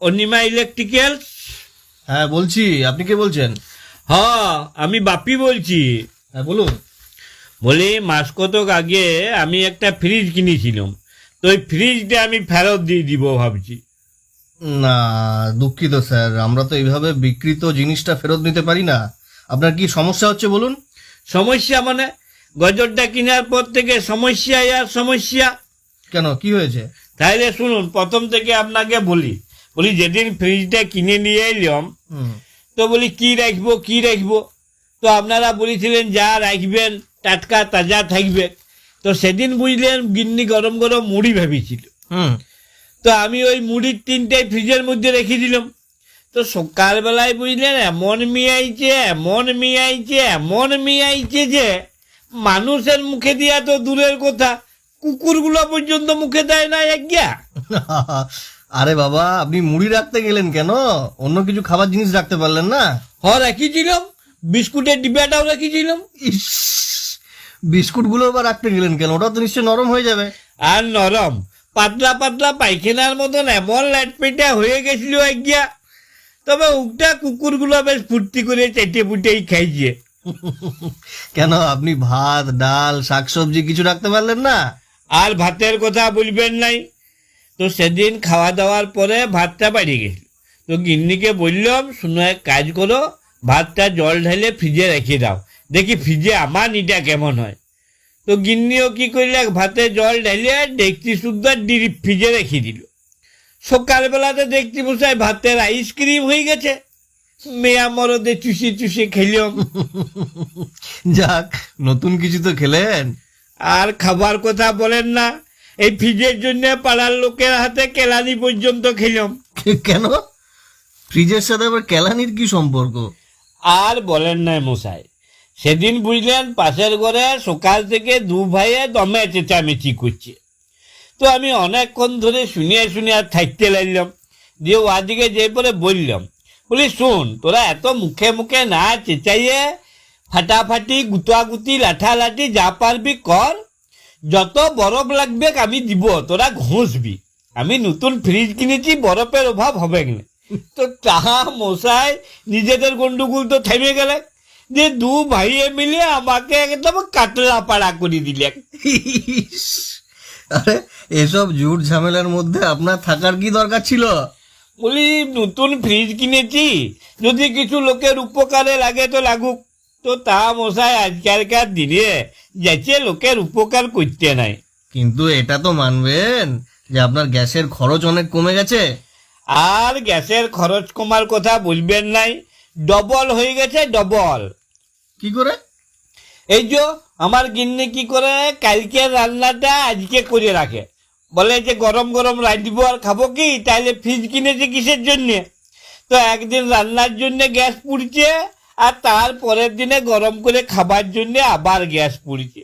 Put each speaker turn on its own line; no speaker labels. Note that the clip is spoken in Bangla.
অনিমা ইলেকট্রিক্যালস
হ্যাঁ বলছি। আপনি কে বলছেন?
হ আমি বাপি বলছি।
হ্যাঁ বলুন।
বলি মাস কতক আগে আমি একটা ফ্রিজ কিনেছিলাম। তো ওই ফ্রিজটা আমি ফেরত দিয়ে দিব ভাবছি।
না দুঃখিত স্যার। আমরা তো এইভাবে বিকৃত জিনিসটা ফেরত নিতে পারি না। আপনার কি সমস্যা হচ্ছে বলুন?
সমস্যা মানে? গজরটা কেনার পর থেকে সমস্যা আর সমস্যা।
কেন? কি হয়েছে?
তাহলে শুনুন প্রথম থেকে আপনাকে বলি। বলি যেদিন ফ্রিজটা কিনে নিয়ে এলাম তো বলি কি রাখব কি রাখব? তো আপনারা বলেছিলেন যা রাখবেন টাটকা তাজা থাকবে। তো সেদিন বুঝলেন গিন্নি গরম গরম মুড়ি ভেবেছিল। তো আমি ওই মুড়ির তিনটাই ফ্রিজের মধ্যে রেখে দিলাম। তো সকালবেলায় বুঝলেন এমন মিয়াইছে এমন মিয়াইছে এমন মিয়াইছে যে মানুষের মুখে দিয়া তো দূরের কথা কুকুরগুলো পর্যন্ত মুখে দেয় না একগিয়া
আরে বাবা আপনি মুড়ি রাখতে গেলেন কেন? অন্য কিছু খাবার জিনিস রাখতে পারলেন না?
হ রেখেছিলাম। বিস্কুটের ডিব্বাটাও রেখেছিলাম।
ইস বিস্কুটগুলো বা রাখতে গেলেন কেন? ওটা তো নিশ্চয়ই নরম হয়ে যাবে।
আর নরম। পাতলা পাতলা পায়খানার মতন এমন লাইট পেটা হয়ে গেছিল একগিয়া। তবে উগটা কুকুরগুলো বেশ ফুর্তি করে চেটে পুটেই খাইছে।
কেন আপনি ভাত ডাল শাকসবজি কিছু রাখতে পারলেন না?
আর ভাতের কথা বলবেন নাই। তো সেদিন খাওয়া দাওয়ার পরে ভাতটা বাড়ি গেছিল তো গিন্নিকে বললাম শুনো এক কাজ করো ভাতটা জল ঢেলে ফ্রিজে রেখে দাও। দেখি ফ্রিজে আমার নিটা কেমন হয়? তো গিন্নিও কি করলে ভাতে জল ঢেলে ডেকচি সুদ্ধা ডিপ ফ্রিজে রেখে দিল। সকালবেলাতে দেখছি মশাই ভাতের আইসক্রিম হয়ে গেছে। মেয়া মরদে চুষি চুষি খেলাম
যাক নতুন কিছু তো খেলেন।
আর খাবার কথা বলেন না। এই ফ্রিজের জন্য পাড়ার লোকের হাতে কেলানি পর্যন্ত খেলাম।
কেন? ফ্রিজের সাথে আবার কেলানির কি সম্পর্ক?
আর বলেন না মশাই সেদিন বুঝলেন পাশের ঘরে সকাল থেকে দু ভাইয়ে দমে চেঁচামেচি করছে। তো আমি অনেকক্ষণ ধরে শুনিয়ে শুনিয়ে আর থাকতে লাগলাম দিয়ে ওদিকে যে পরে বললাম বলি শোন তোরা এত মুখে মুখে না চেঁচাইয়ে ফাটাফাটি গুতাগুতি লাঠালাঠি যা পারবি কর যত বরফ লাগবে আমি দিব তোরা ঘষবি। আমি নতুন ফ্রিজ কিনেছি বরফের অভাব হবে না। তো তাহা মশাই নিজেদের গন্ডগোল তো থেমে গেলে। যে দু ভাইয়ে মিলে আমাকে একদম কাতলা পাড়া করে দিলে।
আরে এসব জুট ঝামেলার মধ্যে আপনার থাকার কি দরকার ছিল?
বলি নতুন ফ্রিজ কিনেছি যদি কিছু লোকের উপকারে লাগে তো লাগুক। তো তা মশাই আজকালকার দিনে যাচ্ছে লোকের উপকার করতে নাই।
কিন্তু এটা তো মানবেন যে আপনার গ্যাসের খরচ অনেক কমে গেছে।
আর গ্যাসের খরচ কমার কথা বলবেন নাই ডবল হয়ে গেছে ডবল।
কি করে?
এই যে আমার গিন্নি কি করে কালকে রান্নাটা আজকে করে রাখে। বলে যে গরম গরম রাঁধব আর খাব কি? তাইলে ফ্রিজ কিনেছে কিসের জন্যে? তো একদিন রান্নার জন্য গ্যাস পুড়ছে আর তারপরের দিনে গরম করে খাবার জন্য আবার গ্যাস পুড়ছে।